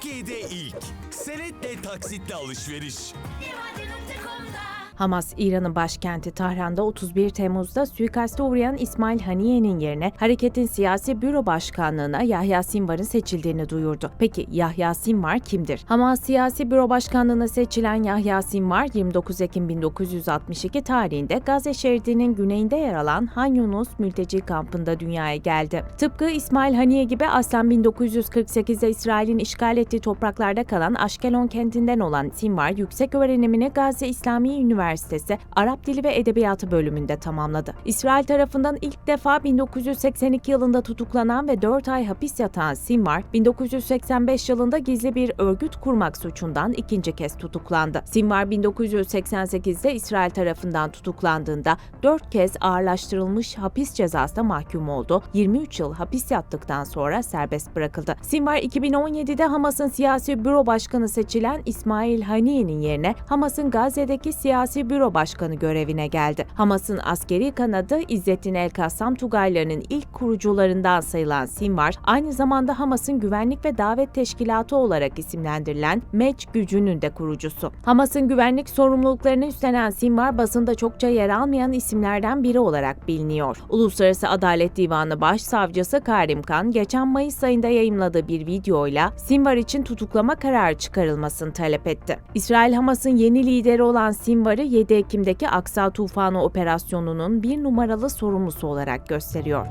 Türkiye'de ilk. Senetle taksitle alışveriş. Hamas, İran'ın başkenti Tahran'da 31 Temmuz'da suikaste uğrayan İsmail Haniye'nin yerine hareketin siyasi büro başkanlığına Yahya Sinvar'ın seçildiğini duyurdu. Peki Yahya Sinvar kimdir? Hamas siyasi büro başkanlığına seçilen Yahya Sinvar 29 Ekim 1962 tarihinde Gazze şeridinin güneyinde yer alan Han Yunus mülteci kampında dünyaya geldi. Tıpkı İsmail Haniye gibi aslen 1948'de İsrail'in işgal ettiği topraklarda kalan Aşkelon kentinden olan Sinvar yüksek öğrenimini Gazze İslami Üniversitesi Arap Dili ve Edebiyatı bölümünde tamamladı. İsrail tarafından ilk defa 1982 yılında tutuklanan ve 4 ay hapis yatan Sinvar, 1985 yılında gizli bir örgüt kurmak suçundan ikinci kez tutuklandı. Sinvar 1988'de İsrail tarafından tutuklandığında 4 kez ağırlaştırılmış hapis cezasına mahkum oldu. 23 yıl hapis yattıktan sonra serbest bırakıldı. Sinvar 2017'de Hamas'ın siyasi büro başkanı seçilen İsmail Haniye'nin yerine Hamas'ın Gazze'deki siyasi büro başkanı görevine geldi. Hamas'ın askeri kanadı İzzettin El-Kassam Tugaylarının ilk kurucularından sayılan Sinvar, aynı zamanda Hamas'ın güvenlik ve davet teşkilatı olarak isimlendirilen Meç gücünün de kurucusu. Hamas'ın güvenlik sorumluluklarını üstlenen Sinvar basında çokça yer almayan isimlerden biri olarak biliniyor. Uluslararası Adalet Divanı Başsavcısı Karim Kan, geçen Mayıs ayında yayımladığı bir videoyla Sinvar için tutuklama kararı çıkarılmasını talep etti. İsrail Hamas'ın yeni lideri olan Sinvar'ı 7 Ekim'deki Aksa Tufanı operasyonunun bir numaralı sorumlusu olarak gösteriyor.